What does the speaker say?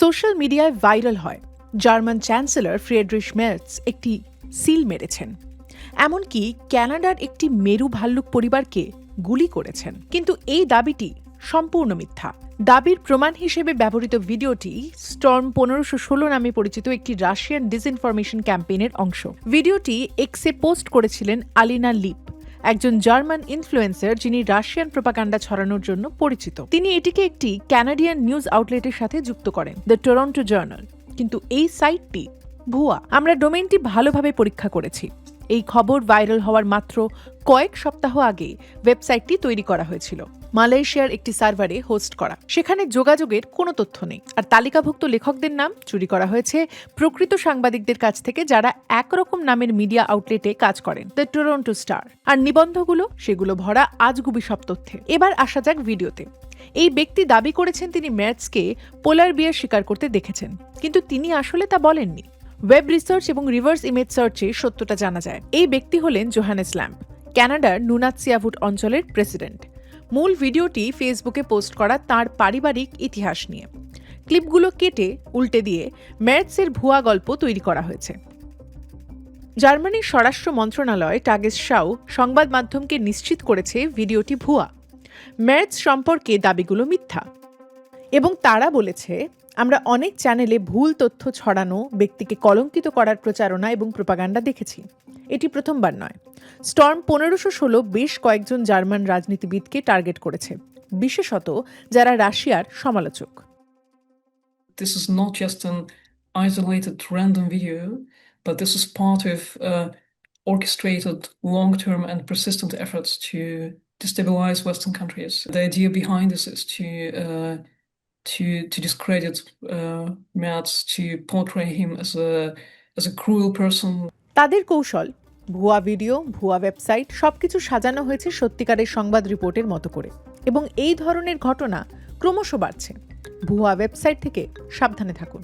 Social মিডিয়ায় viral হয়। German chancellor ফ্রেডরিশ মের্টস একটি সিল মেরেছেন। এমনকি ক্যানাডার একটি মেরু ভাল্লুক পরিবারকে গুলি করেছেন। কিন্তু এই দাবিটি সম্পূর্ণ মিথ্যা। দাবির প্রমাণ হিসেবে ব্যবহৃত ভিডিওটি স্টর্ম পনেরোশো ষোলো নামে পরিচিত একটি রাশিয়ান ডিসইনফরমেশন ক্যাম্পেইনের অংশ। ভিডিওটি এক্সে পোস্ট করেছিলেন আলিনা লিপ। একজন জার্মান ইনফ্লুয়েন্সার যিনি রাশিয়ান প্রোপাকাণ্ডা ছড়ানোর জন্য পরিচিত। তিনি এটিকে একটি ক্যানাডিয়ান নিউজ আউটলেটের সাথে যুক্ত করেন দ্য টরন্টো জার্নাল কিন্তু এই সাইটটি ভুয়া। আমরা ডোমেনটি ভালোভাবে পরীক্ষা করেছি। এই খবর ভাইরাল হওয়ার মাত্র কয়েক সপ্তাহ আগে ওয়েবসাইটটি তৈরি করা হয়েছিল, মালয়েশিয়ার একটি সার্ভারে হোস্ট করা। সেখানে যোগাযোগের কোনো তথ্য নেই। আর তালিকাভুক্ত লেখকদের নাম চুরি করা হয়েছে প্রকৃত সাংবাদিকদের কাছ থেকে যারা একরকম নামের মিডিয়া আউটলেটে কাজ করেন, দ্য টরন্টো স্টার। আর নিবন্ধগুলো, সেগুলো ভরা আজগুবি সব তথ্যে। এবার আসা যাক ভিডিওতে। এই ব্যক্তি দাবি করেছেন তিনি ম্যাটসকে পোলার বিয়ার স্বীকার করতে দেখেছেন, কিন্তু তিনি আসলে তা বলেননি। ওয়েব রিসার্চ এবং রিভার্স ইমেজ সার্চে সত্যটা জানা যায়। এই ব্যক্তি হলেন জোহানেস ল্যাম্প ক্যানাডার নুনাৎসিয়াভুট অঞ্চলের প্রেসিডেন্ট মূল ভিডিওটি ফেসবুকে পোস্ট করা তার পারিবারিক ইতিহাস নিয়ে। ক্লিপগুলো কেটে উল্টে দিয়ে ম্যাটসের ভুয়া গল্প তৈরি করা হয়েছে। জার্মানির স্বরাষ্ট্র মন্ত্রণালয় টাগেস শাও সংবাদ মাধ্যমকে নিশ্চিত করেছে ভিডিওটি ভুয়া। ম্যাটস সম্পর্কে দাবিগুলো মিথ্যা। এবং তারা বলেছে আমরা অনেক চ্যানেলে ভুল তথ্য ছড়ানো ব্যক্তিকে কলঙ্কিত করার প্রচারণা এবং প্রপাগান্ডা দেখেছি এটি প্রথমবার নয় স্টর্ম পনেরোশো ষোলো বেশ কয়েকজন জার্মান রাজনীতিবিদকে টার্গেট করেছে বিশেষত যারা রাশিয়ার সমালোচক this is not just an isolated random video, but this is part of uh, orchestrated long term and persistent efforts to destabilize Western countries. The idea behind this is to uh, to to discredit uh, Merz, to portray him as a as a cruel person, তাদের কৌশল ভুয়া video ভুয়া website সবকিছু সাজানো হয়েছে সত্যিকারের সংবাদ রিপোর্টের মতো করে। এবং এই ধরনের ঘটনা ক্রমশ বাড়ছে। ভুয়া ওয়েবসাইট থেকে সাবধানে থাকুন।